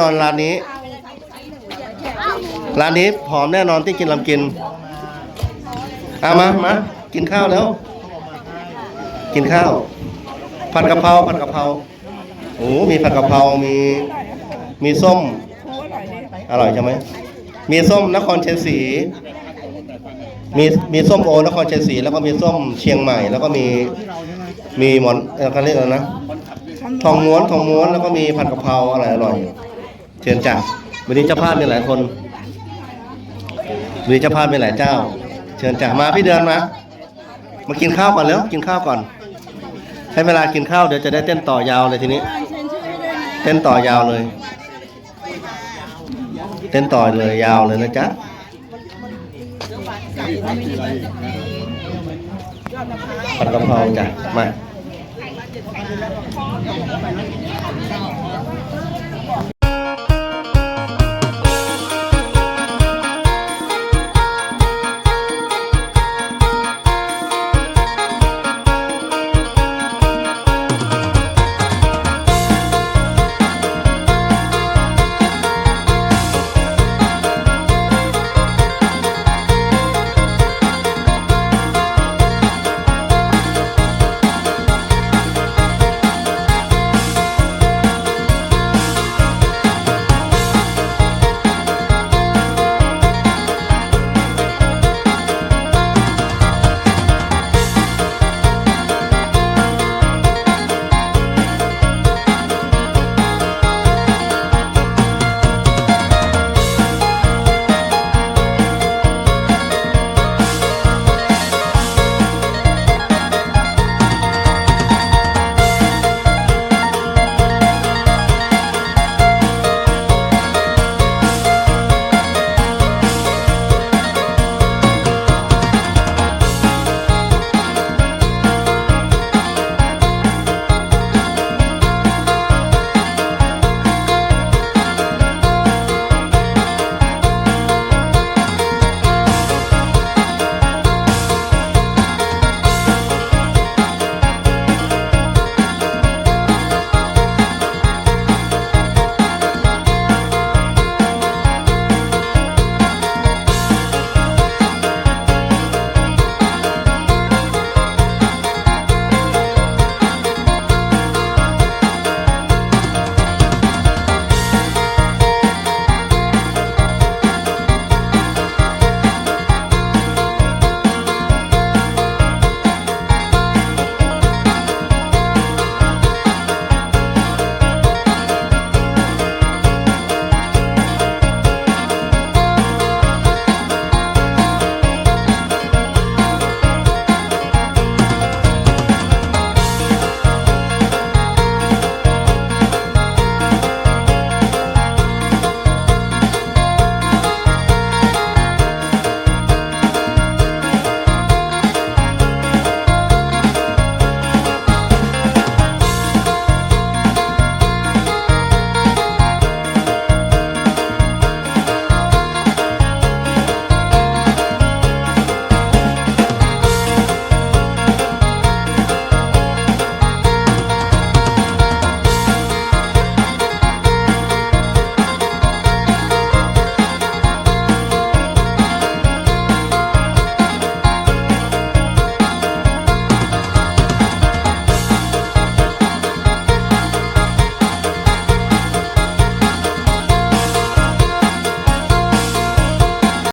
นอนร้านนี้ ร้านนี้หอมแน่นอนที่กินลำกินเอามามากินข้าวแล้ว กินข้าว ผัดกะเพราผัดกะเพราโอ้มีผัดกะเพรามีมีส้ม อร่อยใช่ไหมมีส้มนครเชัยงศรีมีมีส้มโอนครเชัยงศรีแล้วก็มีส้มเชียงใหม่ แล้วก็มีมีหมอนเออเขาเรียกอะไรนะทองม้วนทองม้วนแล้วก็มีผัดกะเพราอร่อยอร่อย เชิญจ้ะวันนี้เจ้าภาพมีหลายคนวันนี้เจ้าภาพมีหลายเจ้า เชิญจ้ะมาพี่เดือนมา มากินข้าวก่อนแล้วกินข้าวก่อน ใช้เวลากินข้าวเดี๋ยวจะได้เต้นต่อยาวเลยทีนี้ เต้นต่อยาวเลย เต้นต่อเลยยาวเลยนะจ๊ะผัดกะเพราจ้ะมา